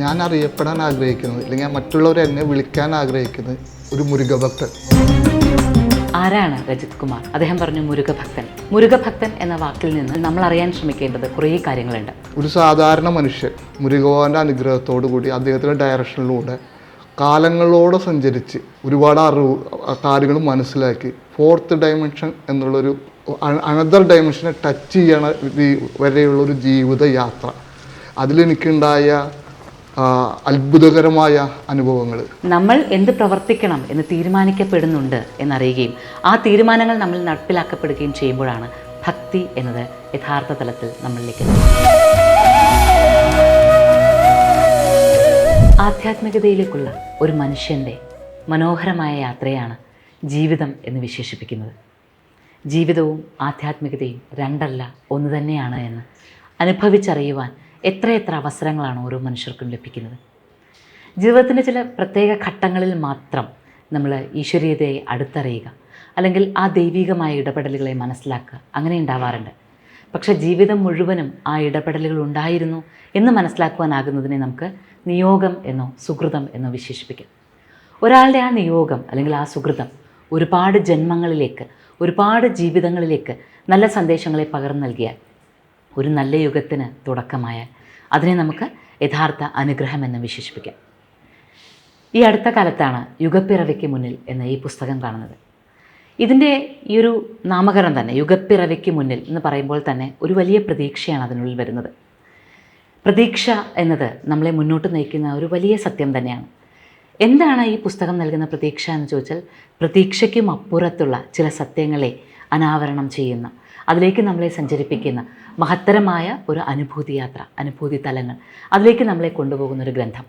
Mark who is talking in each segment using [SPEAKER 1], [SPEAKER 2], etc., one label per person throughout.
[SPEAKER 1] ഞാൻ അറിയപ്പെടാൻ ആഗ്രഹിക്കുന്നത് അല്ലെങ്കിൽ മറ്റുള്ളവർ എന്നെ വിളിക്കാൻ ആഗ്രഹിക്കുന്നത് ഒരു മുരുകഭക്തൻ.
[SPEAKER 2] ആരാണ് രജിത് കുമാർ? അദ്ദേഹം പറഞ്ഞു മുരുകഭക്തൻ. മുരുകഭക്തൻ എന്ന വാക്കിൽ നിന്ന് നമ്മൾ അറിയാൻ ശ്രമിക്കേണ്ടത് കുറേ കാര്യങ്ങളുണ്ട്.
[SPEAKER 1] ഒരു സാധാരണ മനുഷ്യൻ മുരുകഭവന്റെ അനുഗ്രഹത്തോടു കൂടി അദ്ദേഹത്തിന്റെ ഡയറക്ഷനിലൂടെ കാലങ്ങളോടെ സഞ്ചരിച്ച് ഒരുപാട് അറിവ് കാര്യങ്ങൾ മനസ്സിലാക്കി ഫോർത്ത് ഡയമെൻഷൻ എന്നുള്ളൊരു അനദർ ഡയമെൻഷനെ ടച്ച് ചെയ്യണ വരെയുള്ളൊരു വരെയുള്ള ഒരു ജീവിത യാത്ര അതിലെനിക്കുണ്ടായ അത്ഭുതകരമായ അനുഭവങ്ങൾ
[SPEAKER 2] നമ്മൾ എന്ത് പ്രവർത്തിക്കണം എന്ന് തീരുമാനിക്കപ്പെടുന്നുണ്ട് എന്നറിയുകയും ആ തീരുമാനങ്ങൾ നമ്മൾ നടപ്പിലാക്കപ്പെടുകയും ചെയ്യുമ്പോഴാണ് ഭക്തി എന്നത് യഥാർത്ഥ തലത്തിൽ നമ്മളിലേക്ക്. ആധ്യാത്മികതയിലേക്കുള്ള ഒരു മനുഷ്യന്റെ മനോഹരമായ യാത്രയാണ് ജീവിതം എന്ന് വിശേഷിപ്പിക്കുന്നത് ജീവിതവും ആധ്യാത്മികതയും രണ്ടല്ല ഒന്ന് തന്നെയാണ് എന്ന് അനുഭവിച്ചറിയുവാൻ എത്രയെത്ര അവസരങ്ങളാണ് ഓരോ മനുഷ്യർക്കും ലഭിക്കുന്നത്? ജീവിതത്തിന്റെ ചില പ്രത്യേക ഘട്ടങ്ങളിൽ മാത്രം നമ്മൾ ഈശ്വരീയതയെ അടുത്തറിയുക അല്ലെങ്കിൽ ആ ദൈവികമായ ഇടപെടലുകളെ മനസ്സിലാക്കുക അങ്ങനെ ഉണ്ടാവാറുണ്ട്. പക്ഷെ ജീവിതം മുഴുവനും ആ ഇടപെടലുകൾ ഉണ്ടായിരുന്നു എന്ന് മനസ്സിലാക്കുവാനാകുന്നതിനെ നമുക്ക് നിയോഗം എന്നോ സുഹൃതം എന്നോ വിശേഷിപ്പിക്കാം. ഒരാളുടെ ആ നിയോഗം അല്ലെങ്കിൽ ആ സുഹൃതം ഒരുപാട് ജന്മങ്ങളിലേക്ക് ഒരുപാട് ജീവിതങ്ങളിലേക്ക് നല്ല സന്ദേശങ്ങളെ പകർന്നു നൽകിയാൽ ഒരു നല്ല യുഗത്തിന് തുടക്കമായ അതിനെ നമുക്ക് യഥാർത്ഥ അനുഗ്രഹം എന്ന് വിശേഷിപ്പിക്കാം. ഈ അടുത്ത കാലത്താണ് യുഗപ്പിറവിക്ക് മുന്നിൽ എന്ന ഈ പുസ്തകം കാണുന്നത്. ഇതിന്റെ ഈ ഒരു നാമകരണം തന്നെ യുഗപ്പിറവിക്ക് മുന്നിൽ എന്ന് പറയുമ്പോൾ തന്നെ ഒരു വലിയ പ്രതീക്ഷയാണ് അതിനുള്ളിൽ വരുന്നത്. പ്രതീക്ഷ എന്നത് നമ്മളെ മുന്നോട്ട് നയിക്കുന്ന ഒരു വലിയ സത്യം തന്നെയാണ്. എന്താണ് ഈ പുസ്തകം നൽകുന്ന പ്രതീക്ഷ എന്ന് ചോദിച്ചാൽ പ്രതീക്ഷയ്ക്കും അപ്പുറത്തുള്ള ചില സത്യങ്ങളെ അനാവരണം ചെയ്യുന്ന അതിലേക്ക് നമ്മളെ സഞ്ചരിപ്പിക്കുന്ന മഹത്തരമായ ഒരു അനുഭൂതി യാത്ര അനുഭൂതി തലങ്ങൾ അതിലേക്ക് നമ്മളെ കൊണ്ടുപോകുന്ന ഒരു ഗ്രന്ഥം.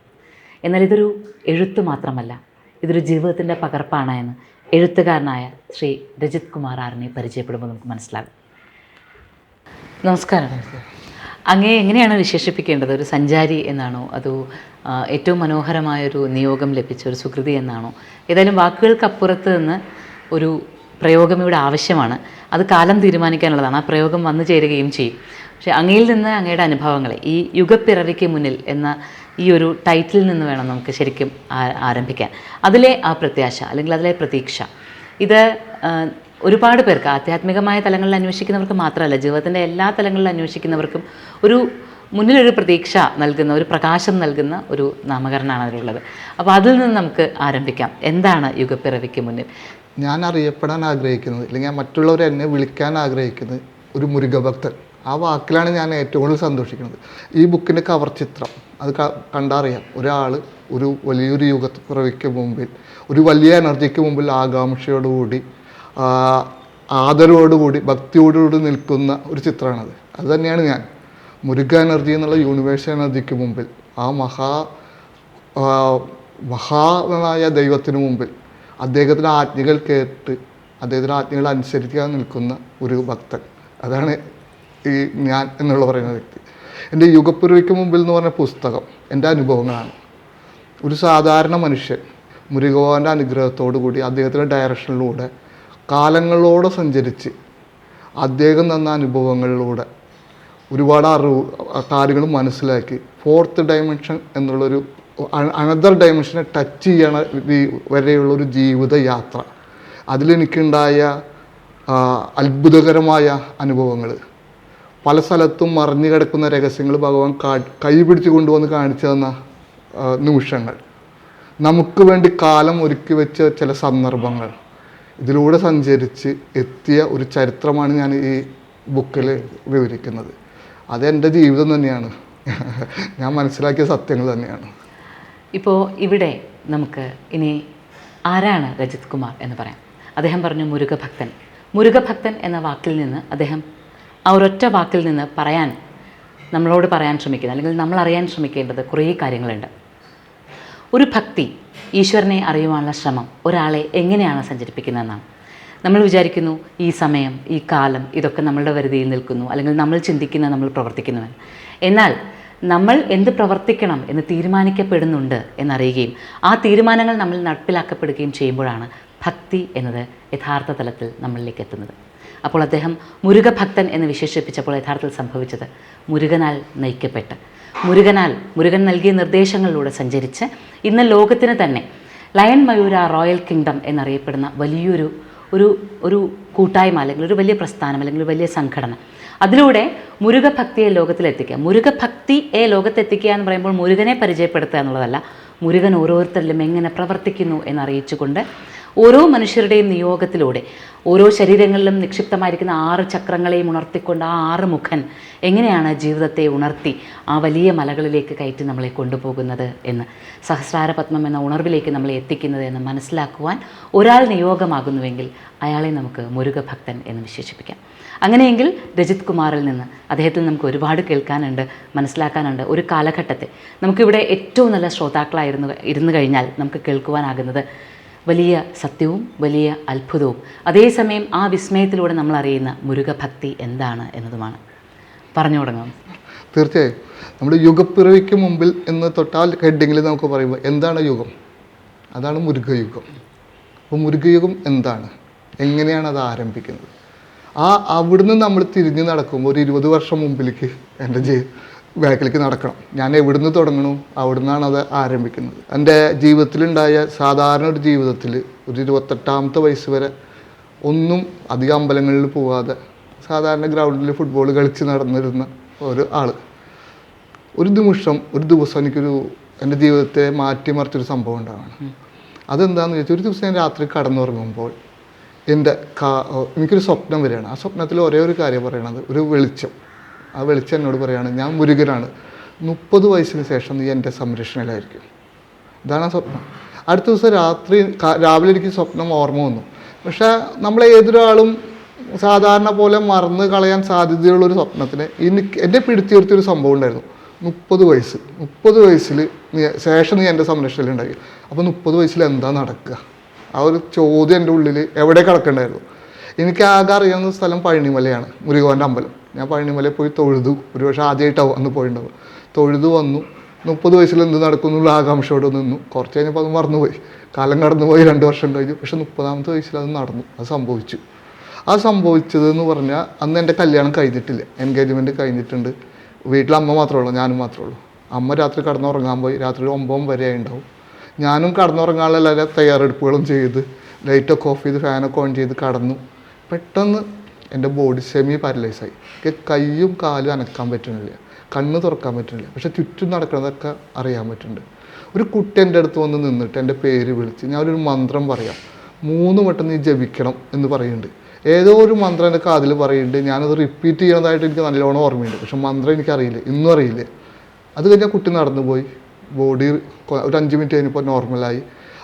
[SPEAKER 2] എന്നാൽ ഇതൊരു എഴുത്ത് മാത്രമല്ല ഇതൊരു ജീവിതത്തിന്റെ പകർപ്പാണ് എന്ന് എഴുത്തുകാരനായ ശ്രീ രജിത് കുമാർ ആറിനെ പരിചയപ്പെടുമ്പോൾ നമുക്ക് മനസ്സിലാകും. നമസ്കാരം. അങ്ങേ എങ്ങനെയാണ് വിശേഷിപ്പിക്കേണ്ടത്? ഒരു സഞ്ചാരി എന്നാണോ? അതോ ഏറ്റവും മനോഹരമായൊരു നിയോഗം ലഭിച്ച ഒരു സുകൃതി എന്നാണോ? ഏതായാലും വാക്കുകൾക്കപ്പുറത്ത് നിന്ന് ഒരു പ്രയോഗം ഇവിടെ ആവശ്യമാണ്. അത് കാലം തീരുമാനിക്കാനുള്ളതാണ്. ആ പ്രയോഗം വന്നു ചേരുകയും ചെയ്യും. പക്ഷേ അങ്ങയിൽ നിന്ന് അങ്ങയുടെ അനുഭവങ്ങളെ ഈ യുഗപ്പിറവിക്ക് മുന്നിൽ എന്ന ഈ ഒരു ടൈറ്റിൽ നിന്ന് വേണം നമുക്ക് ശരിക്കും ആരംഭിക്കാൻ. അതിലെ ആ പ്രത്യാശ അല്ലെങ്കിൽ അതിലെ പ്രതീക്ഷ ഇത് ഒരുപാട് പേർക്ക് ആധ്യാത്മികമായ തലങ്ങളിൽ അന്വേഷിക്കുന്നവർക്ക് മാത്രമല്ല ജീവിതത്തിന്റെ എല്ലാ തലങ്ങളിലും അന്വേഷിക്കുന്നവർക്കും ഒരു മുന്നിലൊരു പ്രതീക്ഷ നൽകുന്ന ഒരു പ്രകാശം നൽകുന്ന ഒരു നാമകരണമാണ് അതിലുള്ളത്. അപ്പോൾ അതിൽ നിന്ന് നമുക്ക് ആരംഭിക്കാം. എന്താണ് യുഗപ്പിറവിക്ക് മുന്നിൽ?
[SPEAKER 1] ഞാൻ അറിയപ്പെടാൻ ആഗ്രഹിക്കുന്നത് അല്ലെങ്കിൽ മറ്റുള്ളവർ എന്നെ വിളിക്കാൻ ആഗ്രഹിക്കുന്നത് ഒരു മുരുകഭക്തൻ. ആ വാക്കിലാണ് ഞാൻ ഏറ്റവും കൂടുതൽ സന്തോഷിക്കുന്നത്. ഈ ബുക്കിന്റെ കവർ ചിത്രം അത് കണ്ടറിയാം. ഒരാൾ ഒരു വലിയൊരു യുഗപ്പിറവിക്ക് മുമ്പിൽ ഒരു വലിയ എനർജിക്ക് മുമ്പിൽ ആകാംക്ഷയോടുകൂടി ആദരവോടുകൂടി ഭക്തിയോടുകൂടി നിൽക്കുന്ന ഒരു ചിത്രമാണത്. അത് തന്നെയാണ് ഞാൻ. മുരുക എനർജി എന്നുള്ള യൂണിവേഴ്സൽ എനർജിക്ക് മുമ്പിൽ ആ മഹാ മഹാനായ ദൈവത്തിന് മുമ്പിൽ അദ്ദേഹത്തിന്റെ ആജ്ഞകൾ കേട്ട് അദ്ദേഹത്തിന്റെ ആജ്ഞകൾ അനുസരിക്കാൻ നിൽക്കുന്ന ഒരു ഭക്തൻ. അതാണ് ഈ ഞാൻ എന്നുള്ള പറയുന്ന വ്യക്തി. എന്റെ യുഗപ്പുരയ്ക്ക് മുമ്പിൽ എന്ന് പറഞ്ഞ പുസ്തകം എന്റെ അനുഭവങ്ങളാണ്. ഒരു സാധാരണ മനുഷ്യൻ മുരുകഭവന്റെ അനുഗ്രഹത്തോടു കൂടി അദ്ദേഹത്തിന്റെ ഡയറക്ഷനിലൂടെ കാലങ്ങളോടെ സഞ്ചരിച്ച് അദ്ദേഹം തന്ന അനുഭവങ്ങളിലൂടെ ഒരുപാട് അറിവ് കാര്യങ്ങൾ മനസ്സിലാക്കി. ഫോർത്ത് ഡയമെൻഷൻ എന്നുള്ളൊരു അനദർ ഡയമെൻഷനെ ടച്ച് ചെയ്യണ വരെയുള്ള ഒരു ജീവിത യാത്ര. അതിലെനിക്കുണ്ടായ അത്ഭുതകരമായ അനുഭവങ്ങൾ പല സ്ഥലത്തും മറിഞ്ഞു കിടക്കുന്ന രഹസ്യങ്ങൾ ഭഗവാൻ കാ കൈ പിടിച്ച് കൊണ്ടുവന്ന് കാണിച്ചു തന്ന നിമിഷങ്ങൾ. നമുക്ക് വേണ്ടി കാലം ഒരുക്കി വെച്ച ചില സന്ദർഭങ്ങൾ. ഇതിലൂടെ സഞ്ചരിച്ച് എത്തിയ ഒരു ചരിത്രമാണ് ഞാൻ ഈ ബുക്കിൽ വിവരിക്കുന്നത്. അതെന്റെ ജീവിതം തന്നെയാണ്. ഞാൻ മനസ്സിലാക്കിയ സത്യങ്ങൾ തന്നെയാണ്.
[SPEAKER 2] ഇപ്പോൾ ഇവിടെ നമുക്ക് ഇനി ആരാണ് രജിത് കുമാർ എന്ന് പറയാം. അദ്ദേഹം പറഞ്ഞു മുരുകഭക്തൻ. മുരുകഭക്തൻ എന്ന വാക്കിൽ നിന്ന് അദ്ദേഹം ആ ഒരൊറ്റ വാക്കിൽ നിന്ന് പറയാൻ നമ്മളോട് പറയാൻ ശ്രമിക്കുന്നത് അല്ലെങ്കിൽ നമ്മൾ അറിയാൻ ശ്രമിക്കേണ്ടത് കുറേ കാര്യങ്ങളുണ്ട്. ഒരു ഭക്തി ഈശ്വരനെ അറിയുവാനുള്ള ശ്രമം ഒരാളെ എങ്ങനെയാണ് സഞ്ചരിപ്പിക്കുന്നതെന്നാണ്. നമ്മൾ വിചാരിക്കുന്നു ഈ സമയം ഈ കാലം ഇതൊക്കെ നമ്മളുടെ വരുതിയിൽ നിൽക്കുന്നു. അല്ലെങ്കിൽ നമ്മൾ ചിന്തിക്കുന്ന നമ്മൾ പ്രവർത്തിക്കുന്നുവെന്ന് എന്നാൽ നമ്മൾ എന്ത് പ്രവർത്തിക്കണം എന്ന് തീരുമാനിക്കപ്പെടുന്നുണ്ട് എന്നറിയുകയും ആ തീരുമാനങ്ങൾ നമ്മൾ നടപ്പിലാക്കപ്പെടുകയും ചെയ്യുമ്പോഴാണ് ഭക്തി എന്നത് യഥാർത്ഥ തലത്തിൽ നമ്മളിലേക്ക് എത്തുന്നത്. അപ്പോൾ അദ്ദേഹം മുരുകഭക്തൻ എന്ന് വിശേഷിപ്പിച്ചപ്പോൾ യഥാർത്ഥത്തിൽ സംഭവിച്ചത് മുരുകനാൽ നയിക്കപ്പെട്ട്. മുരുകനാൽ മുരുകൻ നൽകിയ നിർദ്ദേശങ്ങളിലൂടെ സഞ്ചരിച്ച് ഇന്ന് ലോകത്തിന് തന്നെ ലയൺ മയൂര റോയൽ കിങ്ഡം എന്നറിയപ്പെടുന്ന വലിയൊരു ഒരു ഒരു കൂട്ടായ്മ അല്ലെങ്കിൽ ഒരു വലിയ പ്രസ്ഥാനം അല്ലെങ്കിൽ ഒരു വലിയ സംഘടന അതിലൂടെ മുരുകഭക്തിയെ ലോകത്തിലെത്തിക്കുക. മുരുകഭക്തിയെ ലോകത്തെത്തിക്കുക എന്ന് പറയുമ്പോൾ മുരുകനെ പരിചയപ്പെടുത്തുക എന്നുള്ളതല്ല. മുരുകൻ ഓരോരുത്തരിലും എങ്ങനെ പ്രവർത്തിക്കുന്നു എന്നറിയിച്ചുകൊണ്ട് ഓരോ മനുഷ്യരുടെയും നിയോഗത്തിലൂടെ ഓരോ ശരീരങ്ങളിലും നിക്ഷിപ്തമായിരിക്കുന്ന ആറ് ചക്രങ്ങളെയും ഉണർത്തിക്കൊണ്ട് ആ ആറ് മുഖൻ എങ്ങനെയാണ് ജീവിതത്തെ ഉണർത്തി ആ വലിയ മലകളിലേക്ക് കയറ്റി നമ്മളെ കൊണ്ടുപോകുന്നത് എന്ന് സഹസ്രാര പത്മം എന്ന ഉണർവിലേക്ക് നമ്മളെ എത്തിക്കുന്നത് എന്ന് മനസ്സിലാക്കുവാൻ ഒരാൾ നിയോഗമാകുന്നുവെങ്കിൽ അയാളെ നമുക്ക് മുരുകഭക്തൻ എന്ന് വിശേഷിപ്പിക്കാം. അങ്ങനെയെങ്കിൽ രജിത് കുമാറിൽ നിന്ന് അദ്ദേഹത്തിൽ നമുക്ക് ഒരുപാട് കേൾക്കാനുണ്ട് മനസ്സിലാക്കാനുണ്ട്. ഒരു കാലഘട്ടത്തെ നമുക്കിവിടെ ഏറ്റവും നല്ല ശ്രോതാക്കളായിരുന്നു ഇരുന്നു കഴിഞ്ഞാൽ നമുക്ക് കേൾക്കുവാനാകുന്നത് വലിയ സത്യവും വലിയ അത്ഭുതവും. അതേസമയം ആ വിസ്മയത്തിലൂടെ നമ്മൾ അറിയുന്ന മുരുകഭക്തി എന്താണ് എന്നതുമാണ്. പറഞ്ഞു തുടങ്ങാം.
[SPEAKER 1] തീർച്ചയായും. നമ്മുടെ യുഗപ്പിറവിക്ക് മുമ്പിൽ എന്ന് തൊട്ടാൽ ഹെഡിങ്ങിൽ നമുക്ക് പറയുമ്പോൾ എന്താണ് യുഗം? അതാണ് മുരുകയുഗം. അപ്പോൾ മുരുകയുഗം എന്താണ്? എങ്ങനെയാണ് അത് ആരംഭിക്കുന്നത്? ആ അവിടുന്ന് നമ്മൾ തിരിഞ്ഞ് നടക്കുമ്പോൾ ഒരു ഇരുപത് വർഷം മുമ്പിലേക്ക് എന്റെ ജീ ബാക്കിലേക്ക് നടക്കണം. ഞാൻ എവിടുന്ന് തുടങ്ങണു? അവിടുന്നാണ് അത് ആരംഭിക്കുന്നത്. എന്റെ ജീവിതത്തിലുണ്ടായ സാധാരണ ഒരു ജീവിതത്തിൽ ഒരു ഇരുപത്തെട്ടാമത്തെ വയസ്സ് വരെ ഒന്നും അധികം അമ്പലങ്ങളിൽ പോവാതെ സാധാരണ ഗ്രൗണ്ടിൽ ഫുട്ബോൾ കളിച്ച് നടന്നിരുന്ന ഒരു ആൾ ഒരു നിമിഷം ഒരു ദിവസം എനിക്കൊരു എന്റെ ജീവിതത്തെ മാറ്റിമറിച്ചൊരു സംഭവം ഉണ്ടാവണം. അതെന്താണെന്ന് ചോദിച്ചാൽ ഒരു ദിവസം ഞാൻ രാത്രി കടന്നുറങ്ങുമ്പോൾ എന്റെ കാ എനിക്കൊരു സ്വപ്നം വരികയാണ്. ആ സ്വപ്നത്തിൽ ഒരേ ഒരു കാര്യം പറയണത് ഒരു വെളിച്ചം. ആ വെളിച്ചം എന്നോട് പറയുകയാണ് ഞാൻ മുരുകനാണ്. മുപ്പത് വയസ്സിന് ശേഷം നീ എന്റെ സംരക്ഷണയിലായിരിക്കും. ഇതാണ് ആ സ്വപ്നം. അടുത്ത ദിവസം രാത്രി രാവിലെ എനിക്ക് സ്വപ്നം ഓർമ്മ വന്നു. പക്ഷേ നമ്മളെ ഏതൊരാളും സാധാരണ പോലെ മറന്ന് കളയാൻ സാധ്യതയുള്ളൊരു സ്വപ്നത്തിന് എനിക്ക് എന്നെ പിടിച്ചുയർത്തിയൊരു സംഭവം ഉണ്ടായിരുന്നു. മുപ്പത് വയസ്സ്. മുപ്പത് വയസ്സിൽ ശേഷം നീ എന്റെ സംരക്ഷണയിലുണ്ടായി. അപ്പോൾ മുപ്പത് വയസ്സിൽ എന്താ നടക്കുക? ആ ഒരു ചോദ്യം എന്റെ ഉള്ളിൽ എവിടെ കിടക്കണ്ടായിരുന്നു? എനിക്ക് ആകെ അറിയാവുന്ന സ്ഥലം പഴനിമലയാണ് മുരുകോന്റെ അമ്പലം. ഞാൻ പഴനിമലയിൽ പോയി തൊഴുതു. ഒരു പക്ഷേ ആദ്യമായിട്ടാവും അന്ന് പോയിട്ടുണ്ടാവും തൊഴുതു വന്നു. മുപ്പത് വയസ്സിൽ എന്ത് നടക്കുന്നുള്ള ആകാംക്ഷയോടെ നിന്നു. കുറച്ച് കഴിഞ്ഞപ്പോൾ അത് മറന്നുപോയി. കാലം കടന്നുപോയി രണ്ട് വർഷം കഴിഞ്ഞു. പക്ഷെ മുപ്പതാമത്തെ വയസ്സിൽ അത് നടന്നു. അത് സംഭവിച്ചു. ആ സംഭവിച്ചത് എന്ന് പറഞ്ഞാൽ അന്ന് എന്റെ കല്യാണം കഴിഞ്ഞിട്ടില്ല. എൻഗേജ്മെന്റ് കഴിഞ്ഞിട്ടുണ്ട്. വീട്ടിൽ അമ്മ മാത്രമേ ഉള്ളൂ. ഞാനും മാത്രമേ ഉള്ളൂ. അമ്മ രാത്രി കടന്നുറങ്ങാൻ പോയി. രാത്രി ഒമ്പതും വരെ ഉണ്ടാവും ഞാനും കടന്നുറങ്ങാനുള്ള എല്ലാ തയ്യാറെടുപ്പുകളും ചെയ്ത് ലൈറ്റൊക്കെ ഓഫ് ചെയ്ത് ഫാനൊക്കെ ഓൺ ചെയ്ത് കടന്നു. പെട്ടെന്ന് എന്റെ ബോഡി സെമി പാരലൈസായി എനിക്ക് കൈയും കാലും അനക്കാൻ പറ്റുന്നില്ല. കണ്ണ് തുറക്കാൻ പറ്റുന്നില്ല. പക്ഷെ ചുറ്റും നടക്കുന്നതൊക്കെ അറിയാൻ പറ്റുന്നുണ്ട്. ഒരു കുട്ടി എന്റെ അടുത്ത് വന്ന് നിന്നിട്ട് എന്റെ പേര് വിളിച്ച് ഞാൻ ഒരു മന്ത്രം പറയാം. മൂന്ന് വട്ടം നീ ജപിക്കണം എന്ന് പറയുന്നുണ്ട്. ഏതോ ഒരു മന്ത്രം എന്റെ കാതിൽ പറയുന്നുണ്ട്. ഞാനത് റിപ്പീറ്റ് ചെയ്യണതായിട്ട് എനിക്ക് നല്ലോണം ഓർമ്മയുണ്ട്. പക്ഷെ മന്ത്രം എനിക്കറിയില്ല. ഇന്നും അറിയില്ല. അത് കഴിഞ്ഞാൽ കുട്ടി നടന്നു പോയി ബോഡി ഒരു അഞ്ച് മിനിറ്റ് കഴിഞ്ഞപ്പോൾ നോർമലായി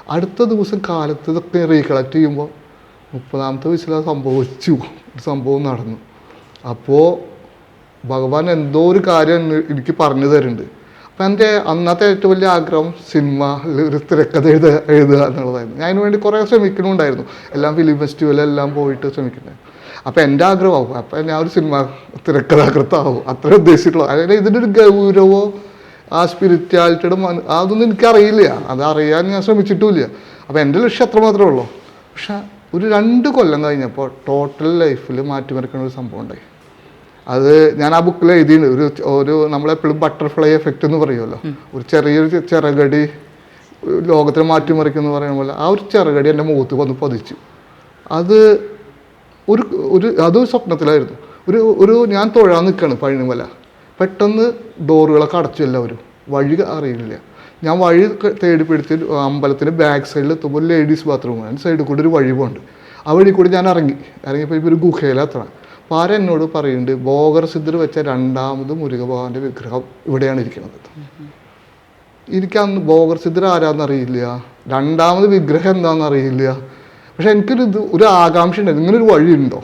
[SPEAKER 1] അടുത്ത ദിവസം കാലത്ത് ഇതൊക്കെ റീകളക്ട് ചെയ്യുമ്പോൾ മുപ്പതാമത്തെ വയസ്സിൽ അത് സംഭവിച്ചു. സംഭവം നടന്നു. അപ്പോൾ ഭഗവാൻ എന്തോ ഒരു കാര്യം എനിക്ക് പറഞ്ഞു തരുന്നുണ്ട്. അപ്പം എന്റെ അന്നത്തെ ഏറ്റവും വലിയ ആഗ്രഹം സിനിമ ഒരു തിരക്കഥ എഴുതുക എഴുതുക എന്നുള്ളതായിരുന്നു. ഞാൻ അതിന് വേണ്ടി കുറേ ശ്രമിക്കണമുണ്ടായിരുന്നു എല്ലാം ഫിലിം ഫെസ്റ്റിവലെല്ലാം പോയിട്ട് ശ്രമിക്കുന്നുണ്ടായിരുന്നു അപ്പം എന്റെ ആഗ്രഹമാവും അപ്പം ഞാൻ ഒരു സിനിമ തിരക്കഥാകൃത്താവും. അത്ര ഉദ്ദേശിച്ചിട്ടുള്ളൂ. അതായത് ഇതിനൊരു ഗൗരവോ ആ സ്പിരിച്വാലിറ്റിയുടെ മന അതൊന്നും എനിക്കറിയില്ല. അത് അറിയാൻ ഞാൻ ശ്രമിച്ചിട്ടുമില്ല. അപ്പം എന്റെ ലക്ഷ്യം അത്ര മാത്രമേ ഉള്ളൂ. പക്ഷെ ഒരു രണ്ട് കൊല്ലം കഴിഞ്ഞപ്പോൾ ടോട്ടൽ ലൈഫിൽ മാറ്റിമറിക്കുന്ന ഒരു സംഭവം ഉണ്ടായി. അത് ഞാൻ ആ ബുക്കിൽ എഴുതിയിട്ടുണ്ട്. ഒരു ഒരു നമ്മളെപ്പോഴും ബട്ടർഫ്ലൈ എഫക്റ്റ് എന്ന് പറയുമല്ലോ. ഒരു ചെറിയൊരു ചിറകടി ലോകത്തിനെ മാറ്റിമറിക്കുന്നു പറയുന്ന പോലെ ആ ഒരു ചിറകടി എന്റെ മുഖത്ത് വന്ന് പതിച്ചു. അത് ഒരു ഒരു അതൊരു സ്വപ്നത്തിലായിരുന്നു. ഒരു ഒരു ഞാൻ തൊഴാൻ നിൽക്കുകയാണ് പഴനിമല. പെട്ടെന്ന് ഡോറുകളൊക്കെ അടച്ചു എല്ലാവരും. വഴി അറിയില്ല ഞാൻ വഴി തേടി പിടിച്ച് അമ്പലത്തിന്റെ ബാക്ക് സൈഡിൽ എത്തുമ്പോൾ ലേഡീസ് ബാത്റൂം അതിന്റെ സൈഡിൽ കൂടെ ഒരു വഴി പോകുന്നുണ്ട് ആ വഴി കൂടി ഞാൻ ഇറങ്ങി. ഇറങ്ങിയപ്പോൾ ഇപ്പോൾ ഒരു ഗുഹയിലെത്തണം അപ്പോൾ ആരും എന്നോട് പറയുന്നുണ്ട് ബോഗർ സിദ്ധർ വെച്ച രണ്ടാമത് മുരുക ഭഗവാന്റെ വിഗ്രഹം ഇവിടെയാണ് ഇരിക്കുന്നത്. എനിക്ക് അന്ന് ബോഗർ സിദ്ധർ ആരാന്നറിയില്ല രണ്ടാമത് വിഗ്രഹം എന്താണെന്ന് അറിയില്ല. പക്ഷെ എനിക്കൊരു ഇത് ഒരു ആകാംക്ഷ ഉണ്ടായിരുന്നു ഇങ്ങനൊരു വഴിയുണ്ടോ?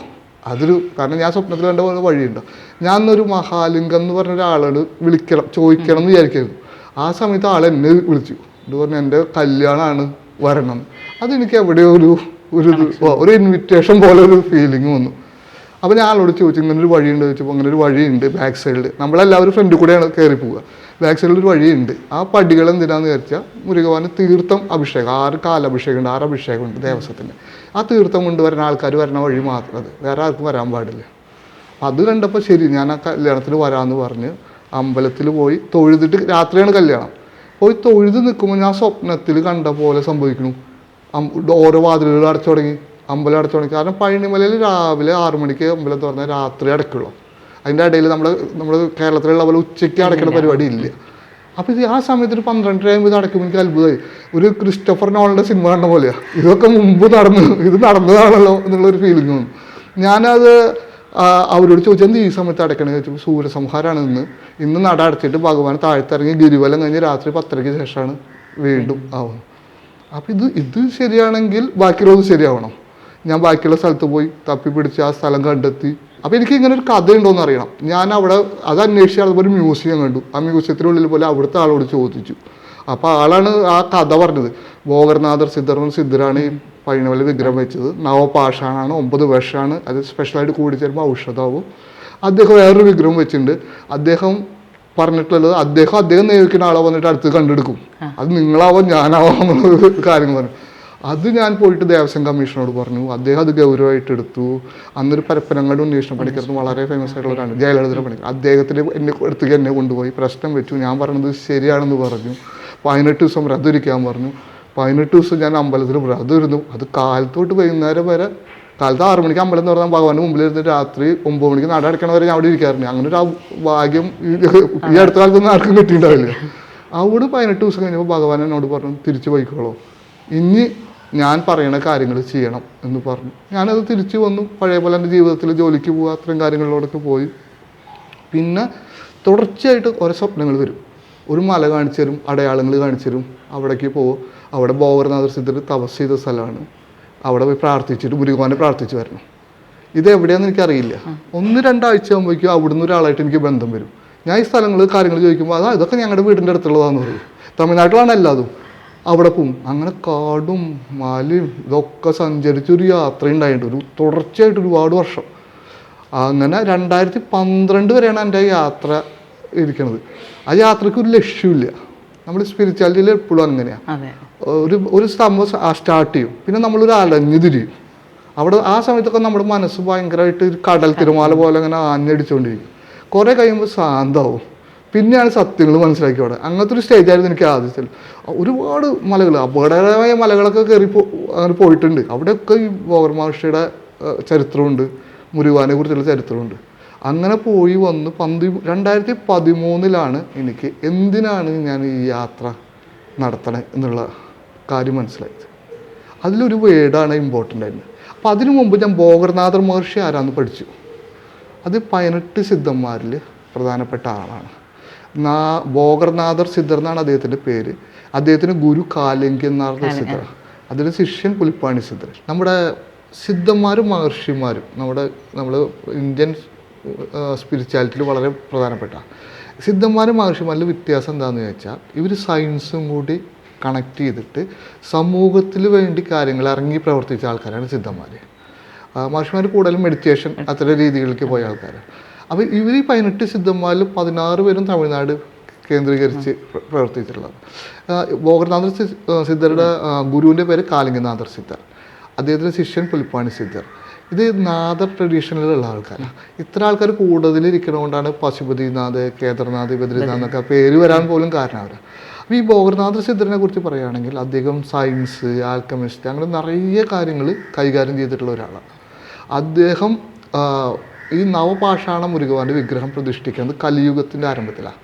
[SPEAKER 1] അതൊരു കാരണം ഞാൻ സ്വപ്നത്തിൽ കണ്ട പോലെ വഴിയുണ്ടോ? ഞാൻ ഒരു മഹാലിംഗം എന്ന് പറഞ്ഞ ഒരാളോട് വിളിക്കണം ചോദിക്കണം എന്ന് വിചാരിക്കായിരുന്നു. ആ സമയത്ത് ആൾ എന്നെ വിളിച്ചു. എന്ന് പറഞ്ഞു എന്റെ കല്യാണമാണ് വരണം. അതെനിക്ക് എവിടെയോ ഒരു ഒരു ഒരു ഇൻവിറ്റേഷൻ പോലെ ഒരു ഫീലിംഗ് വന്നു. അപ്പോൾ ഞാൻ ആളോട് ചോദിച്ചു ഇങ്ങനെ ഒരു വഴിയുണ്ട്? ചോദിച്ചപ്പോൾ അങ്ങനെ ഒരു വഴിയുണ്ട് ബാക്ക് സൈഡിൽ നമ്മളെല്ലാവരും ഫ്രണ്ട് കൂടെയാണ് കയറി പോവുക. ബാക്ക് സൈഡിൽ ഒരു വഴിയുണ്ട്. ആ പടികൾ എന്തിനാന്ന് വിചാരിച്ചാൽ മുരുകവാന് തീർത്ഥം അഭിഷേകം ആറ് കാലഭിഷേകം ഉണ്ട് ആറ് അഭിഷേകമുണ്ട് ദേവസ്വത്തിന്. ആ തീർത്ഥം കൊണ്ടുവരുന്ന ആൾക്കാർ വരുന്ന വഴി മാത്രം അത് വേറെ ആർക്കും വരാൻ പാടില്ല. അത് കണ്ടപ്പോൾ ശരി ഞാൻ ആ കല്യാണത്തിന് വരാമെന്ന് പറഞ്ഞ് അമ്പലത്തിൽ പോയി തൊഴുതിട്ട് രാത്രിയാണ് കല്യാണം. പോയി തൊഴുത് നിൽക്കുമ്പോൾ ഞാൻ സ്വപ്നത്തിൽ കണ്ട പോലെ സംഭവിക്കുന്നു. ഓരോ വാതിലുകൾ അടച്ചു തുടങ്ങി അമ്പലം അടച്ചു തുടങ്ങി. കാരണം പഴനിമലയിൽ രാവിലെ ആറു മണിക്ക് അമ്പലം തുറന്നാൽ രാത്രി അടയ്ക്കുള്ളൂ. അതിന്റെ ഇടയിൽ നമ്മൾ നമ്മൾ കേരളത്തിലുള്ള പോലെ ഉച്ചയ്ക്ക് അടയ്ക്കേണ്ട പരിപാടി ഇല്ല. അപ്പോൾ ഇത് ആ സമയത്ത് ഒരു പന്ത്രണ്ടര ആകുമ്പോൾ ഇത് അടയ്ക്കുമ്പോൾ എനിക്ക് അത്ഭുതമായി. ഒരു ക്രിസ്റ്റഫർ നോളിന്റെ സിനിമ കണ്ട പോലെയാണ് ഇതൊക്കെ മുമ്പ് നടന്നു ഇത് നടന്നതാണല്ലോ എന്നുള്ളൊരു ഫീലിംഗ് വന്നു ഞാനത് അവരോട് ചോദിച്ചു എന്ത് ഈ സമയത്ത് അടയ്ക്കണമെന്ന് ചോദിച്ചപ്പോൾ സൂര്യസംഹാരമാണ് ഇന്ന്. ഇന്ന് നട അടച്ചിട്ട് ഭഗവാൻ താഴ്ത്തിറങ്ങി ഗിരിവലം കഴിഞ്ഞ് രാത്രി പത്തരയ്ക്ക് ശേഷമാണ് വീണ്ടും ആവുന്നത്. അപ്പോൾ ഇത് ഇത് ശരിയാണെങ്കിൽ ബാക്കിയുള്ളത് ശരിയാവണം. ഞാൻ ബാക്കിയുള്ള സ്ഥലത്ത് പോയി തപ്പി പിടിച്ച് ആ സ്ഥലം കണ്ടെത്തി. അപ്പോൾ എനിക്ക് ഇങ്ങനെ ഒരു കഥ ഉണ്ടോയെന്ന് അറിയണം. ഞാൻ അവിടെ അത് അന്വേഷിച്ച് അതുപോലെ ഒരു മ്യൂസിയം കണ്ടു. ആ മ്യൂസിയത്തിനുള്ളിൽ പോലെ അവിടുത്തെ ആളോട് ചോദിച്ചു. അപ്പോൾ ആളാണ് ആ കഥ പറഞ്ഞത്. ഭോഗർനാഥർ സിദ്ധർ സിദ്ധരാണ് ഈ പഴനിമല വിഗ്രഹം വെച്ചത്. നവപാഷാണാണ് ഒമ്പത് വർഷമാണ് അത് സ്പെഷ്യലായിട്ട് കൂടി ചേരുമ്പോൾ ഔഷധമാവും അദ്ദേഹം വേറൊരു വിഗ്രഹം വെച്ചിട്ടുണ്ട്. അദ്ദേഹം പറഞ്ഞിട്ടുള്ളത് അദ്ദേഹം അദ്ദേഹം നിയോഗിക്കുന്ന ആളെ വന്നിട്ട് അടുത്ത് കണ്ടെടുക്കും. അത് നിങ്ങളാവാം ഞാനാവാം എന്നുള്ള കാര്യങ്ങൾ പറഞ്ഞു. അത് ഞാൻ പോയിട്ട് ദേവസ്വം കമ്മീഷനോട് പറഞ്ഞു. അദ്ദേഹം അത് ഗൗരവമായിട്ട് എടുത്തു. അന്നൊരു പരപ്പനങ്ങളുടെ ഉന്വേഷണം പണിക്കരുത് വളരെ ഫേമസ് ആയിട്ടുള്ള ഒരാണ് ജയലളിത പണിക്കർ. അദ്ദേഹത്തിന് എന്നെ അടുത്തേക്ക് എന്നെ കൊണ്ടുപോയി. പ്രശ്നം വെച്ചു. ഞാൻ പറഞ്ഞത് ശരിയാണെന്ന് പറഞ്ഞു. പതിനെട്ട് ദിവസം റദ്ദിരിക്കാൻ പറഞ്ഞു. പതിനെട്ട് ദിവസം ഞാൻ അമ്പലത്തിൽ വ്രതം ഇരുന്നു അത് കാലത്തോട്ട് വൈകുന്നേരം വരെ കാലത്ത് ആറു മണിക്ക് അമ്പലം തുറന്നാൽ ഭഗവാന്റെ മുമ്പിൽ ഇരുന്ന് രാത്രി ഒമ്പത് മണിക്ക് നട അടയ്ക്കണ വരെ ഞാൻ അവിടെ ഇരിക്കാറുണ്ട്. അങ്ങനെ ഒരു ഭാഗ്യം ഈ ഈ അടുത്ത കാലത്തൊന്നും ആർക്കും കിട്ടിയിട്ടുണ്ടാവില്ല. അവിടെ പതിനെട്ട് ദിവസം കഴിഞ്ഞപ്പോൾ ഭഗവാൻ എന്നോട് പറഞ്ഞു തിരിച്ചു പോയിക്കോളൂ. ഇനി ഞാൻ പറയണ കാര്യങ്ങൾ ചെയ്യണം എന്ന് പറഞ്ഞു. ഞാനത് തിരിച്ചു വന്നു. പഴയ പോലെ എന്റെ ജീവിതത്തിൽ ജോലിക്ക് പോകുക അത്രയും കാര്യങ്ങളിലൂടെയൊക്കെ പോയി. പിന്നെ തുടർച്ചയായിട്ട് കുറേ സ്വപ്നങ്ങൾ വരും. ഒരു മല കാണിച്ചു തരും അടയാളങ്ങൾ കാണിച്ചു തരും അവിടേക്ക് പോകും അവിടെ ബോവർനാഥർ സിദ്ധർ തപസ് ചെയ്ത സ്ഥലമാണ്. അവിടെ പോയി പ്രാർത്ഥിച്ചിട്ട് ഗുരുകുമാരനെ പ്രാർത്ഥിച്ചു വരണം ഇത് എവിടെയാണെന്ന് എനിക്കറിയില്ല. ഒന്ന് രണ്ടാഴ്ച ആകുമ്പോഴേക്കും അവിടുന്ന് ഒരാളായിട്ട് എനിക്ക് ബന്ധം വരും. ഞാൻ ഈ സ്ഥലങ്ങൾ കാര്യങ്ങൾ ചോദിക്കുമ്പോൾ അതാ ഇതൊക്കെ ഞങ്ങളുടെ വീടിന്റെ അടുത്തുള്ളതാന്ന് പറയും. തമിഴ്നാട്ടിലാണ് എല്ലാതും. അവിടെ പോവും. അങ്ങനെ കാടും മലയും ഇതൊക്കെ സഞ്ചരിച്ചൊരു യാത്ര ഉണ്ടായിട്ടുണ്ട് ഒരു തുടർച്ചയായിട്ട് ഒരുപാട് വർഷം. അങ്ങനെ രണ്ടായിരത്തി പന്ത്രണ്ട് വരെയാണ് എന്റെ യാത്ര ഇരിക്കുന്നത് ആ യാത്രയ്ക്ക് ഒരു ലക്ഷ്യമില്ല നമ്മൾ സ്പിരിച്വാലിറ്റിയിൽ എപ്പോഴും അങ്ങനെയാണ് ഒരു ഒരു സംഭവം സ്റ്റാർട്ട് ചെയ്യും. പിന്നെ നമ്മളൊരു അലഞ്ഞു തിരിയും അവിടെ ആ സമയത്തൊക്കെ നമ്മുടെ മനസ്സ് ഭയങ്കരമായിട്ട് ഒരു കടൽ തിരമാല പോലെ അങ്ങനെ ആഞ്ഞടിച്ചുകൊണ്ടിരിക്കും കുറേ കഴിയുമ്പോൾ ശാന്തമാവും പിന്നെയാണ് സത്യങ്ങൾ മനസ്സിലാക്കി അവിടെ. അങ്ങനത്തെ ഒരു സ്റ്റേജായിരുന്നു എനിക്ക് ആദ്യത്തിൽ. ഒരുപാട് മലകൾ അപകടകരമായ മലകളൊക്കെ കയറി അങ്ങനെ പോയിട്ടുണ്ട്. അവിടെയൊക്കെ ഈ ബോഗർ മഹർഷിയുടെ ചരിത്രമുണ്ട്. മുരുവാനെ കുറിച്ചുള്ള ചരിത്രമുണ്ട്. അങ്ങനെ പോയി വന്ന് പന്തി രണ്ടായിരത്തി പതിമൂന്നിലാണ് എനിക്ക് എന്തിനാണ് ഞാൻ ഈ യാത്ര നടത്തണേ എന്നുള്ള കാര്യം മനസ്സിലായത്. അതിലൊരു വേർഡാണ് ഇമ്പോർട്ടന്റ് ആയിരുന്നത്. അപ്പം അതിനു മുമ്പ് ഞാൻ ഭോഗർനാഥർ മഹർഷി ആരാന്ന് പഠിച്ചു. അത് പതിനെട്ട് സിദ്ധന്മാരിൽ പ്രധാനപ്പെട്ട ആളാണ്. നാ ഭോഗർനാഥർ സിദ്ധർ എന്നാണ് അദ്ദേഹത്തിന്റെ പേര്. അദ്ദേഹത്തിന് ഗുരു കാലിംഗ്യനാഥ സിദ്ധർ. അതിന്റെ ശിഷ്യൻ പുലിപ്പാണി സിദ്ധർ. നമ്മുടെ സിദ്ധന്മാരും മഹർഷിമാരും നമ്മുടെ നമ്മൾ ഇന്ത്യൻ സ്പിരിച്വാലിറ്റിയിൽ വളരെ പ്രധാനപ്പെട്ട സിദ്ധന്മാരും മഹർഷിമാരിൽ വ്യത്യാസം എന്താണെന്ന് ചോദിച്ചാൽ ഇവർ സയൻസും കൂടി കണക്ട് ചെയ്തിട്ട് സമൂഹത്തിൽ വേണ്ടി കാര്യങ്ങൾ ഇറങ്ങി പ്രവർത്തിച്ച ആൾക്കാരാണ് സിദ്ധന്മാർ മഹർഷിമാർ കൂടുതലും മെഡിറ്റേഷൻ അത്തരം രീതികളിലേക്ക് പോയ ആൾക്കാരാണ് അപ്പോൾ ഇവർ ഈ പതിനെട്ട് സിദ്ധന്മാരിൽ പതിനാറ് പേരും തമിഴ്നാട് കേന്ദ്രീകരിച്ച് പ്ര- പ്രവർത്തിച്ചിട്ടുള്ളത്. ഭോഗനാഥർ സിദ്ധരുടെ ഗുരുവിന്റെ പേര് കാലിംഗനാഥർ സിദ്ധർ. അദ്ദേഹത്തിന്റെ ശിഷ്യൻ പുലിപ്പാണി സിദ്ധർ. ഇത് നാദർ ട്രഡീഷനിലുള്ള ആൾക്കാരാണ് ഇത്ര ആൾക്കാർ കൂടുതലിരിക്കണ കൊണ്ടാണ് പശുപതിനാഥ് കേദർനാഥ് ബദ്രിനാഥ് എന്നൊക്കെ പേര് വരാൻ പോലും കാരണം അവരാണ് അപ്പോൾ ഈ ഭോഗനാഥ സിദ്ധരനെ കുറിച്ച് പറയുകയാണെങ്കിൽ അദ്ദേഹം സയൻസ് ആൽക്കമിസ്റ്റ് അങ്ങനെ നിറയെ കാര്യങ്ങൾ കൈകാര്യം ചെയ്തിട്ടുള്ള ഒരാളാണ്. അദ്ദേഹം ഈ നവപാഷാണ മുരുകവാന്റെ വിഗ്രഹം പ്രതിഷ്ഠിക്കുന്നത് കലിയുഗത്തിന്റെ ആരംഭത്തിലാണ്.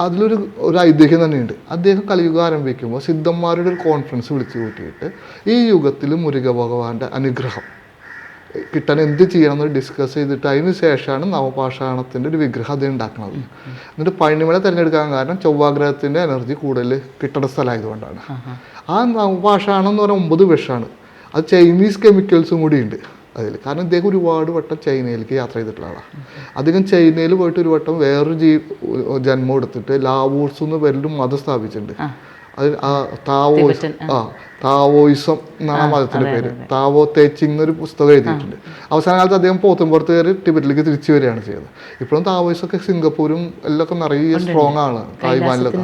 [SPEAKER 1] അതിലൊരു ഒരു ഐതിഹ്യം തന്നെയുണ്ട്. അദ്ദേഹം കലിയുഗം ആരംഭിക്കുമ്പോൾ സിദ്ധന്മാരുടെ ഒരു കോൺഫറൻസ് വിളിച്ചു കൂട്ടിയിട്ട് ഈ യുഗത്തിൽ മുരുക ഭഗവാന്റെ അനുഗ്രഹം കിട്ടാൻ എന്ത് ചെയ്യണം എന്ന് ഡിസ്കസ് ചെയ്തിട്ട് അതിന് ശേഷമാണ് നവപാഷാണത്തിന്റെ ഒരു വിഗ്രഹം അത് ഉണ്ടാക്കുന്നത്. എന്നിട്ട് പഴനിമല തിരഞ്ഞെടുക്കാൻ കാരണം ചൊവ്വാഗ്രഹത്തിന്റെ എനർജി കൂടുതൽ കിട്ടണ സ്ഥലമായതുകൊണ്ടാണ്. ആ നവപാഷാണം എന്ന് പറഞ്ഞാൽ ഒമ്പത് വിഷമാണ്. അത് ചൈനീസ് കെമിക്കൽസും കൂടി ഉണ്ട് അതിൽ. കാരണം ഇദ്ദേഹം ഒരുപാട് വട്ടം ചൈനയിലേക്ക് യാത്ര ചെയ്തിട്ടുള്ള ആളാണ് അദ്ദേഹം ചൈനയിൽ പോയിട്ട് ഒരു വട്ടം വേറൊരു ജീ ജന്മം എടുത്തിട്ട് ലാവൂർസ് എന്ന് പേരിൽ മതം സ്ഥാപിച്ചിട്ടുണ്ട്. അത് ആ താവോയിസം ആ. താവോയിസം എന്നാണ് ആ മതത്തിന്റെ പേര്. താവോ തേച്ചിങ് എന്നൊരു പുസ്തകം എഴുതിയിട്ടുണ്ട്. അവസാന കാലത്ത് അദ്ദേഹം പോത്തുംപുറത്ത് കയറി ടിബറ്റിലേക്ക് തിരിച്ചു വരികയാണ് ചെയ്തത്. ഇപ്പോഴും താവോയിസം ഒക്കെ സിംഗപ്പൂരും എല്ലാം നിറയെ സ്ട്രോങ് ആണ് തായ്വാനിലൊക്കെ.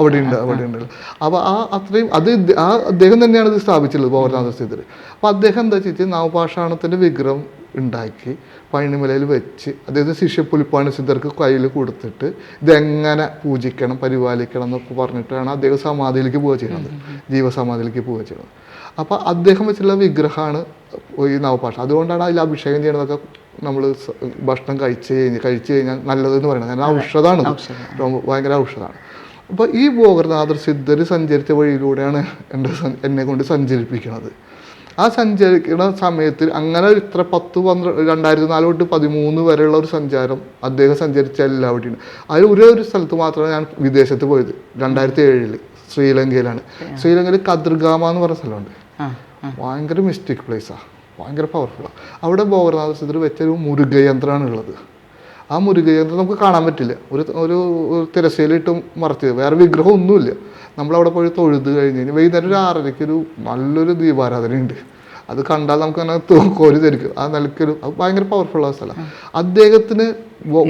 [SPEAKER 2] അവിടെ
[SPEAKER 1] ഉണ്ട് അവിടെ ഉണ്ട് അപ്പോൾ ആ അത്രയും അത് ആ അദ്ദേഹം തന്നെയാണ് ഇത് സ്ഥാപിച്ചുള്ളത് ഭോഗനാഥ സ്ഥിതി അപ്പോൾ അദ്ദേഹം എന്താ വെച്ചാൽ നവപാഷാണത്തിന്റെ വിഗ്രഹം ഉണ്ടാക്കി പഴനിമലയിൽ വെച്ച് അദ്ദേഹത്തെ ശിഷ്യപ്പുലിപ്പാണി സിദ്ധർക്ക് കയ്യിൽ കൊടുത്തിട്ട് ഇതെങ്ങനെ പൂജിക്കണം പരിപാലിക്കണം എന്നൊക്കെ പറഞ്ഞിട്ടാണ് അദ്ദേഹം സമാധിയിലേക്ക് പോവുക ചെയ്യുന്നത്. ജീവസമാധിയിലേക്ക് പോവുക ചെയ്യുന്നത്. അപ്പോൾ അദ്ദേഹം വെച്ചുള്ള വിഗ്രഹമാണ് ഈ നവപാഷ. അതുകൊണ്ടാണ് അതിൽ അഭിഷേകം ചെയ്യണതൊക്കെ നമ്മൾ ഭക്ഷണം കഴിച്ചു കഴിഞ്ഞ് കഴിച്ചു കഴിഞ്ഞാൽ നല്ലതെന്ന് പറയുന്നത് കാരണം ഔഷധമാണ്. ഭയങ്കര ഔഷധമാണ്. അപ്പോൾ ഈ ഭോഗനാഥർ സിദ്ധർ സഞ്ചരിച്ച വഴിയിലൂടെയാണ് എന്റെ എന്നെ കൊണ്ട് സഞ്ചരിപ്പിക്കുന്നത് ആ സഞ്ചരിക്കുന്ന സമയത്ത് അങ്ങനെ ഇത്ര പത്ത് പന്ത്രണ്ട് രണ്ടായിരത്തി നാല് തൊട്ട് പതിമൂന്ന് വരെയുള്ള ഒരു സഞ്ചാരം അദ്ദേഹം സഞ്ചരിച്ച എല്ലാവിടെയും അതിൽ ഒരേ ഒരു സ്ഥലത്ത് മാത്രമാണ് ഞാൻ വിദേശത്ത് പോയത്. രണ്ടായിരത്തി ഏഴിൽ ശ്രീലങ്കയിലാണ് ശ്രീലങ്കയിൽ കദ്രഗാമ എന്ന് പറഞ്ഞ സ്ഥലമുണ്ട്. ഭയങ്കര മിസ്റ്റേക്ക് പ്ലേസാണ് ഭയങ്കര പവർഫുള്ളാണ് അവിടെ ഭോഗനാഥ സിദ്ധർ വെച്ചൊരു മുരുകയന്ത്രമാണ് ഉള്ളത് ആ മുരുകയന്ത്രം നമുക്ക് കാണാൻ പറ്റില്ല. ഒരു ഒരു തിരശ്ശേലിട്ട് മറച്ച് വേറെ വിഗ്രഹം ഒന്നുമില്ല നമ്മളവിടെ പോയി തൊഴുത് കഴിഞ്ഞ് കഴിഞ്ഞാൽ വൈകുന്നേരം ഒരു ആറരയ്ക്ക് ഒരു നല്ലൊരു ദീപാരാധനയുണ്ട്. അത് കണ്ടാൽ നമുക്ക് അങ്ങനെ കോരി ധരിക്കും ആ നിലയ്ക്കൊരു അത് ഭയങ്കര പവർഫുള്ള സ്ഥലം. അദ്ദേഹത്തിന്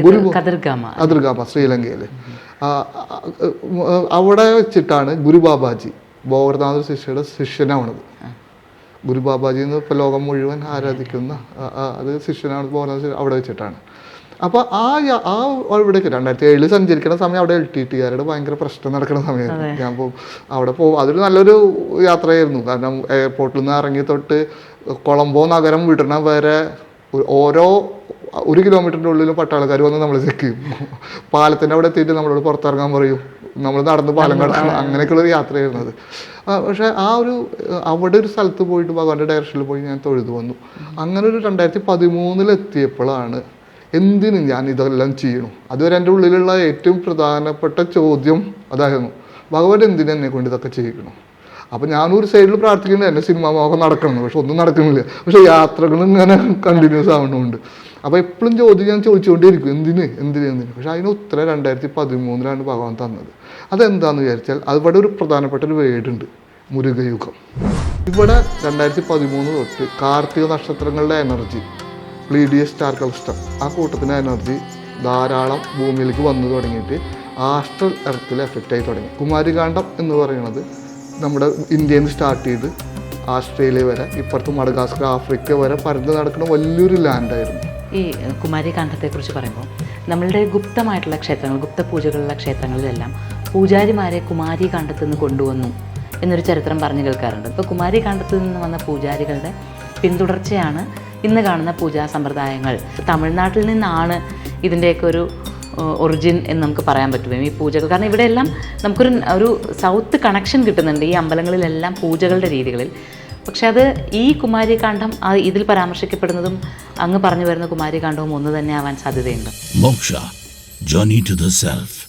[SPEAKER 1] ഗുരു
[SPEAKER 2] കതിർഗാമ.
[SPEAKER 1] ശ്രീലങ്കയിൽ അവിടെ വെച്ചിട്ടാണ് ഗുരു ബാബാജി ഭോഗനാഥ ശിഷ്യയുടെ ശിഷ്യനാവണത്. ഗുരു ബാബാജി എന്ന് ഇപ്പോൾ ലോകം മുഴുവൻ ആരാധിക്കുന്ന അത് ശിഷ്യനാണ് പോകുന്നത് അവിടെ വെച്ചിട്ടാണ്. അപ്പോൾ ആ ആ അവിടേക്ക് രണ്ടായിരത്തി ഏഴിൽ സഞ്ചരിക്കുന്ന സമയം അവിടെ എൽ ടി ടിക്കാരുടെ ഭയങ്കര പ്രശ്നം നടക്കുന്ന സമയമായിരുന്നു ഞാൻ പോകും അവിടെ പോകും അതൊരു നല്ലൊരു യാത്രയായിരുന്നു. കാരണം എയർപോർട്ടിൽ നിന്ന് ഇറങ്ങി തൊട്ട് കൊളംബോ നഗരം വിടണ വരെ ഓരോ ഒരു കിലോമീറ്ററിന്റെ ഉള്ളിലും പട്ടാളക്കാർ വന്ന് നമ്മളെ ചെക്ക് ചെയ്യും. പാലത്തിന്റെ അവിടെ എത്തിയിട്ട് നമ്മളോട് പുറത്തിറങ്ങാൻ പറയും. നമ്മൾ നടന്ന് പാലം കടക്കണം അങ്ങനെയൊക്കെയുള്ള ഒരു യാത്രയായിരുന്നു അത് പക്ഷെ ആ ഒരു അവിടെ ഒരു സ്ഥലത്ത് പോയിട്ട് ഭഗവാന്റെ ഡയറക്ഷനിൽ പോയി ഞാൻ തൊഴുതു വന്നു. അങ്ങനെ ഒരു രണ്ടായിരത്തി പതിമൂന്നിൽ എത്തിയപ്പോഴാണ് എന്തിന് ഞാൻ ഇതെല്ലാം ചെയ്യണു? അതുവരെ എന്റെ ഉള്ളിലുള്ള ഏറ്റവും പ്രധാനപ്പെട്ട ചോദ്യം അതായിരുന്നു ഭഗവാൻ എന്തിനു എന്നെ കൊണ്ട് ഇതൊക്കെ ചെയ്യിക്കണം? അപ്പം ഞാനൊരു സൈഡിൽ പ്രാർത്ഥിക്കുന്നത് എന്റെ സിനിമ മോഹം നടക്കണം പക്ഷെ ഒന്നും നടക്കുന്നില്ല. പക്ഷെ യാത്രകൾ ഇങ്ങനെ കണ്ടിന്യൂസ് ആവണമുണ്ട് അപ്പോൾ എപ്പോഴും ചോദ്യം ഞാൻ ചോദിച്ചുകൊണ്ടേയിരിക്കും എന്തിന്? എന്തിന്? എന്തിന്? പക്ഷെ അതിന് ഉത്തരം രണ്ടായിരത്തി പതിമൂന്നിലാണ് ഭഗവാൻ തന്നത്. അതെന്താണെന്ന് വിചാരിച്ചാൽ അവിടെ ഒരു പ്രധാനപ്പെട്ട ഒരു വേടുണ്ട് മുരുകയുഗം. ഇവിടെ രണ്ടായിരത്തി പതിമൂന്ന് തൊട്ട് കാർത്തിക നക്ഷത്രങ്ങളുടെ എനർജി പ്ലീഡിയസ് സ്റ്റാർ ക്ലസ്റ്റർ ആ കൂട്ടത്തിന്റെ എനർജി ധാരാളം ഭൂമിയിലേക്ക് വന്നു തുടങ്ങിയിട്ട് ആസ്ട്രൽ എർത്തിൽ എഫക്റ്റ് ആയി തുടങ്ങി. കുമാരികാന്ഡം എന്ന് പറയുന്നത് നമ്മുടെ ഇന്ത്യയിൽ നിന്ന് സ്റ്റാർട്ട് ചെയ്ത് ആസ്ട്രേലിയ വരെ ഇപ്പുറത്ത് മഡഗാസ്കർ ആഫ്രിക്ക വരെ പരന്ന് നടക്കുന്ന വലിയൊരു ലാൻഡായിരുന്നു
[SPEAKER 2] ഈ കുമാരികാന്ഡത്തെക്കുറിച്ച് പറയുമ്പോൾ നമ്മളുടെ ഗുപ്തമായിട്ടുള്ള ക്ഷേത്രങ്ങൾ ഗുപ്ത പൂജകളുള്ള ക്ഷേത്രങ്ങളിലെല്ലാം പൂജാരിമാരെ കുമാരി കണ്ടത്തുനിന്ന് കൊണ്ടുവന്നു എന്നൊരു ചരിത്രം പറഞ്ഞു കേൾക്കാറുണ്ട്. ഇപ്പോൾ കുമാരി കണ്ടത്തു നിന്ന് വന്ന പൂജാരികളുടെ പിന്തുടർച്ചയാണ് ഇന്ന് കാണുന്ന പൂജാ സമ്പ്രദായങ്ങൾ. തമിഴ്നാട്ടിൽ നിന്നാണ് ഇതിന്റെയൊക്കെ ഒരു ഒറിജിൻ എന്ന് നമുക്ക് പറയാൻ പറ്റും. ഈ പൂജകൾ. കാരണം ഇവിടെയെല്ലാം നമുക്കൊരു ഒരു സൗത്ത് കണക്ഷൻ കിട്ടുന്നുണ്ട്. ഈ അമ്പലങ്ങളിലെല്ലാം പൂജകളുടെ രീതികളിൽ. പക്ഷെ അത് ഈ കുമാരികാന്ഡം ഇതിൽ പരാമർശിക്കപ്പെടുന്നതും അങ്ങ് പറഞ്ഞു വരുന്ന കുമാരികാന്ഡവും ഒന്ന് തന്നെ ആവാൻ സാധ്യതയുണ്ട്.
[SPEAKER 3] Moksha. Journey to the Self.